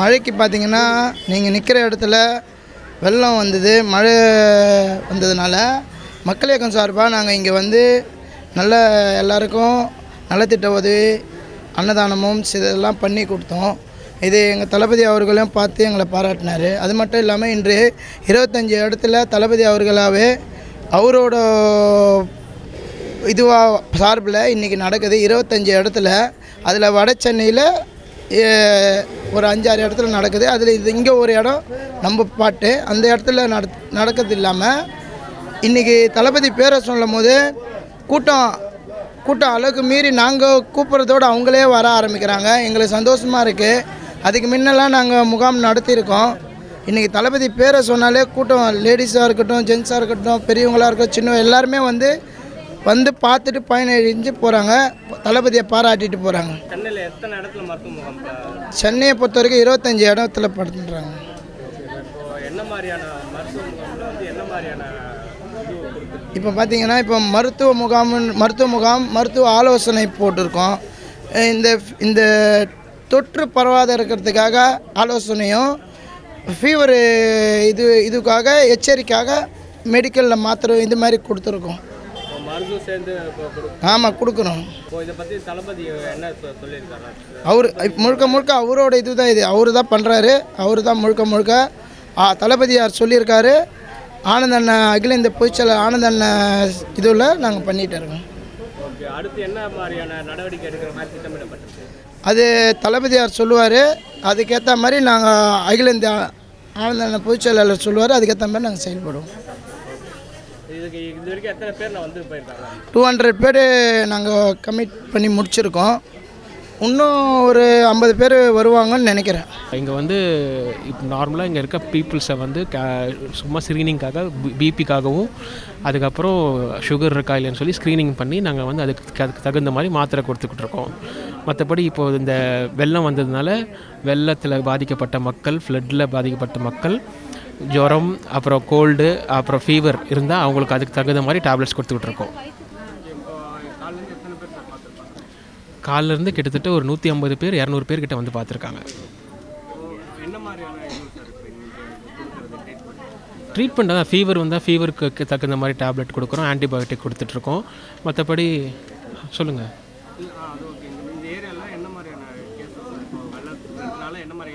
மழைக்கு பார்த்தீங்கன்னா நீங்கள் நிற்கிற இடத்துல வெள்ளம் வந்தது மழை வந்ததுனால மக்கள் இயக்கம் சார்பாக நாங்கள் இங்கே வந்து நல்ல எல்லாருக்கும் நலத்திட்ட உதவி அன்னதானமும் இதெல்லாம் பண்ணி கொடுத்தோம். இது எங்கள் தளபதி அவர்களும் பார்த்து எங்களை பாராட்டினார். அது மட்டும் இல்லாமல் இன்று இருபத்தஞ்சி இடத்துல தளபதி அவர்களாகவே அவரோட இதுவாக சார்பில் இன்றைக்கி நடக்குது. இருபத்தஞ்சி இடத்துல அதில் வட சென்னையில் ஒரு அஞ்சாறு இடத்துல நடக்குது. அதில் இது இங்கே ஒரு இடம் நம்ம பாட்டு. அந்த இடத்துல நட நடக்கிறது இல்லாமல் இன்றைக்கி தளபதி பேரை சொல்லும் போது கூட்டம் கூட்டம் அளவுக்கு மீறி நாங்கள் கூப்பிட்றதோடு அவங்களே வர ஆரம்பிக்கிறாங்க. எங்களுக்கு சந்தோஷமாக இருக்குது அதுக்கு முன்னெல்லாம் நாங்கள் முகாம் நடத்தியிருக்கோம். இன்றைக்கி தளபதி பேரை சொன்னாலே கூட்டம் லேடிஸாக இருக்கட்டும் ஜென்ஸாக இருக்கட்டும் பெரியவங்களாக இருக்கட்டும் சின்ன எல்லாருமே வந்து வந்து பார்த்துட்டு பயனடைஞ்சு போகிறாங்க தளபதியை பாராட்டிட்டு போகிறாங்க சென்னையில் எத்தனை இடத்துல மருத்துவ முகாம் இப்போ சென்னையை பொறுத்த வரைக்கும் இருபத்தஞ்சி இடத்துல படுத்துறாங்க. இப்போ என்ன மாதிரியான மருத்துவ முகாமில் வந்து என்ன மாதிரியான இது கொடுத்து இப்போ பார்த்தீங்கன்னா இப்போ மருத்துவ முகாம் மருத்துவ முகாம் மருத்துவ ஆலோசனை போட்டிருக்கோம். இந்த இந்த தொற்று பரவாத இருக்கிறதுக்காக ஆலோசனையும் ஃபீவர் இது இதுக்காக எச்சரிக்கையாக மெடிக்கலில் மாத்திரை இது மாதிரி கொடுத்துருக்கோம். ஆமாம் கொடுக்குறோம் இதை அவர் முழுக்க முழுக்க அவரோட இதுதான் இது. அவர் தான் பண்ணுறாரு அவர் தான் முழுக்க முழுக்க தளபதியார் சொல்லியிருக்காரு. ஆனந்த அண்ணன் அகில இந்த பொய்ச்சல் ஆனந்த அண்ணன் இதுவில் நாங்கள் பண்ணிகிட்டு இருக்கோம். ஓகே அடுத்து என்ன மாதிரியான நடவடிக்கை எடுக்கிற மாதிரி திட்டமிடப்பட்டிருக்கு? அது தளபதியார் சொல்லுவார் அதுக்கேற்ற மாதிரி நாங்கள் அகில இந்த ஆனந்த அண்ணன் பொதுச்செயலாளர் சொல்லுவார் அதுக்கேற்ற மாதிரி நாங்கள் செயல்படுவோம். இதுக்கு இது வரைக்கும் எத்தனை பேர் நான் வந்து போயிருக்காங்க? டூ ஹண்ட்ரட் பேர் நாங்கள் கமிட் பண்ணி முடிச்சிருக்கோம். இன்னும் ஒரு ஐம்பது பேர் வருவாங்கன்னு நினைக்கிறேன். இங்கே வந்து இப்போ நார்மலாக இங்கே இருக்க பீப்புள்ஸை வந்து க சும்மா ஸ்க்ரீனிங்காக பிபிக்காகவும் அதுக்கப்புறம் சுகர் இருக்கா இல்லைன்னு சொல்லி ஸ்க்ரீனிங் பண்ணி நாங்கள் வந்து அதுக்கு அதுக்கு தகுந்த மாதிரி மாத்திரை கொடுத்துக்கிட்டு இருக்கோம். மற்றபடி இப்போது இந்த வெள்ளம் வந்ததுனால வெள்ளத்தில் பாதிக்கப்பட்ட மக்கள் ஃப்ளட்டில் பாதிக்கப்பட்ட மக்கள் ஜுரம் அப்புறம் கோல்டு அப்புறம் ஃபீவர் இருந்தால் அவங்களுக்கு அதுக்கு தகுந்த மாதிரி டேப்லெட்ஸ் கொடுத்துக்கிட்டு இருக்கோம் காலிலேருந்து கிட்டத்தட்ட ஒரு நூற்றி ஐம்பது பேர் இரநூறு பேர்கிட்ட வந்து பார்த்துருக்காங்க. ட்ரீட்மெண்ட் தான் ஃபீவர் வந்தால் ஃபீவருக்கு தகுந்த மாதிரி டேப்லெட் கொடுக்குறோம் ஆன்டிபயோட்டிக் கொடுத்துட்ருக்கோம் மற்றபடி சொல்லுங்கள் அது ஓகே இந்த இந்த ஏரியாவில் என்ன மாதிரியான கேசஸ் இப்போ வெள்ளத்தினால என்ன மாதிரி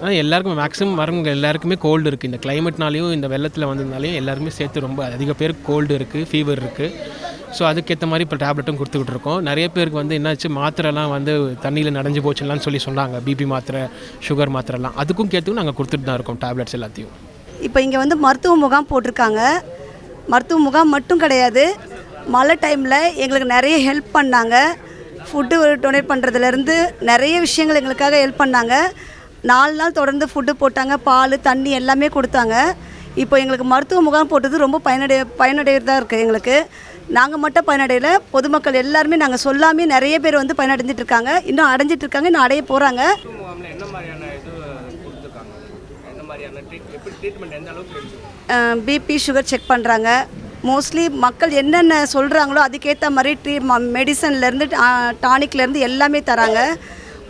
ஆனால் எல்லாருக்கும் மேக்ஸிமம் வரவங்க எல்லாருக்குமே கோல்டு இருக்குது இந்த கிளைமேட்னாலையும் இந்த வெள்ளத்தில் வந்ததுனாலையும் எல்லாருமே சேர்த்து ரொம்ப அதிக பேருக்கு கோல்டு இருக்குது ஃபீவர் இருக்குது ஸோ அதுக்கேற்ற மாதிரி இப்போ டேப்லெட்டும் கொடுத்துக்கிட்டு இருக்கோம். நிறைய பேருக்கு வந்து என்னாச்சு மாத்திரைலாம் வந்து தண்ணியில் நனைஞ்சு போச்சுலாம் சொல்லி சொன்னாங்க. பிபி மாத்திரை சுகர் மாத்திரைலாம். அதுக்கும் கேத்துக்கும் நாங்கள் கொடுத்துட்டு தான் இருக்கோம் டேப்லெட்ஸ் எல்லாத்தையும். இப்போ இங்கே வந்து மருத்துவ முகாம் போட்டிருக்காங்க. மருத்துவ முகாம் மட்டும் கிடையாது. மழை டைமில் எங்களுக்கு நிறைய ஹெல்ப் பண்ணாங்க. ஃபுட்டு டொனேட் பண்ணுறதுலேருந்து நிறைய விஷயங்கள் எங்களுக்காக ஹெல்ப் பண்ணாங்க. நாலு நாள் தொடர்ந்து ஃபுட்டு போட்டாங்க பால் தண்ணி எல்லாமே கொடுத்தாங்க. இப்போ எங்களுக்கு மருத்துவ முகாம் போட்டது ரொம்ப பயனடைய பயனடைகிறதா இருக்குது எங்களுக்கு. நாங்கள் மட்டும் பயனடையல பொதுமக்கள் எல்லாருமே நாங்கள் சொல்லாமே நிறைய பேர் வந்து பயனடைஞ்சிட்டு இருக்காங்க. இன்னும் அடைஞ்சிட்டு இருக்காங்க இன்னும் அடைய போகிறாங்க பிபி சுகர் செக் பண்ணுறாங்க மோஸ்ட்லி மக்கள் என்னென்ன சொல்கிறாங்களோ அதுக்கேற்ற மாதிரி ட்ரீ மெடிசன்லேருந்து டானிக்லேருந்து எல்லாமே தராங்க.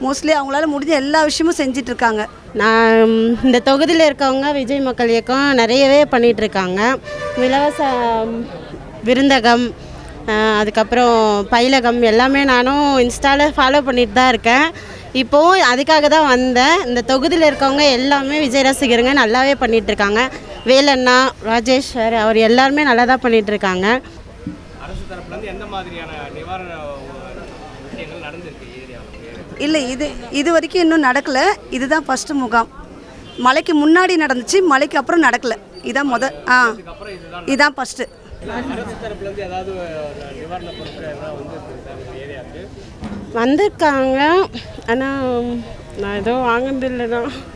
மோஸ்ட்லி அவங்களால முடிஞ்ச எல்லா விஷயமும் செஞ்சிட்டு இருக்காங்க நான் இந்த தொகுதியில் இருக்கவங்க விஜய் மக்கள் இயக்கம் நிறையவே பண்ணிட்டு இருக்காங்க இலவச விருந்தகம் அதுக்கப்புறம் பயிலகம் எல்லாமே நானும் இன்ஸ்டாவில் ஃபாலோ பண்ணிட்டு தான் இருக்கேன். இப்போவும் அதுக்காக தான் வந்தேன். இந்த தொகுதியில் இருக்கவங்க எல்லாமே விஜய் ரசிகருங்க நல்லாவே பண்ணிட்டு இருக்காங்க வேலண்ணா ராஜேஷ் சார் அவர் எல்லாருமே நல்லா தான் பண்ணிட்டு இருக்காங்க அரசு தரப்புலேருந்து எந்த மாதிரியான நிவாரண விஷயங்கள் நடந்திருக்கு? இல்லை இது இது வரைக்கும் இன்னும் நடக்கலை. இதுதான் ஃபஸ்ட்டு முகாம். மலைக்கு முன்னாடி நடந்துச்சு மலைக்கு அப்புறம் நடக்கலை. இதான் முத ஆ இதான் ஃபஸ்ட்டு வந்திருக்காங்க. ஆனால் நான் எதுவும் வாங்கினதில்லை தான்